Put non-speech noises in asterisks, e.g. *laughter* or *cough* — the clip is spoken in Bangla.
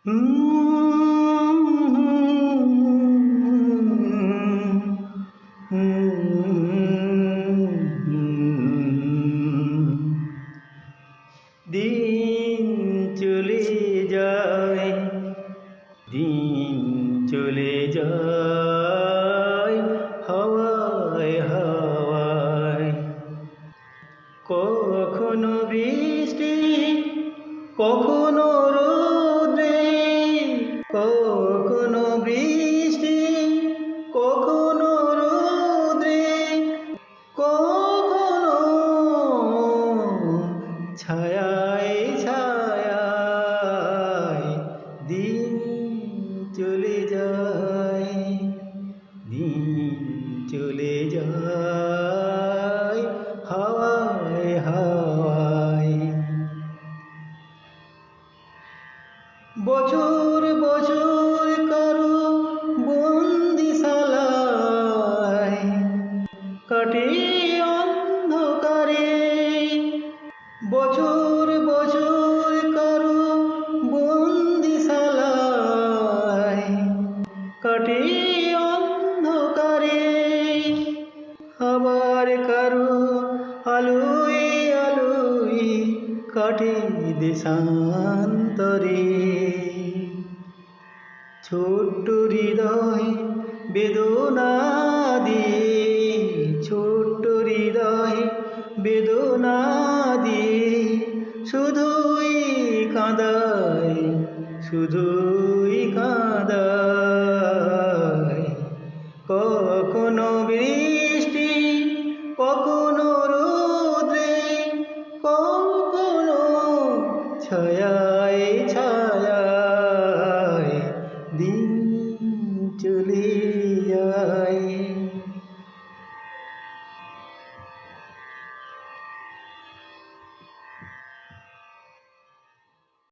*laughs* দিন চলে যায় দিন চলে যায় হাওয়ায় হাওয়ায়। কখনো বৃষ্টি কখনো রোদে কখনো বৃষ্টি কখনো রৌদ্রে কখনো ছায়ায় বছর বছর কারও বন্দিশালায় কাটে অন্ধকারে। বছর বছর কারও বন্দিশালায় কাটে অন্ধকারে। আবার কারও আলোয় কাটে দেশান্তরে ছোট্ট হৃদয় বেদনা দিয়ে ছোট্ট হৃদয় বেদনা দিয়ে শুধুই কাঁদায় শুধু trời ơi trời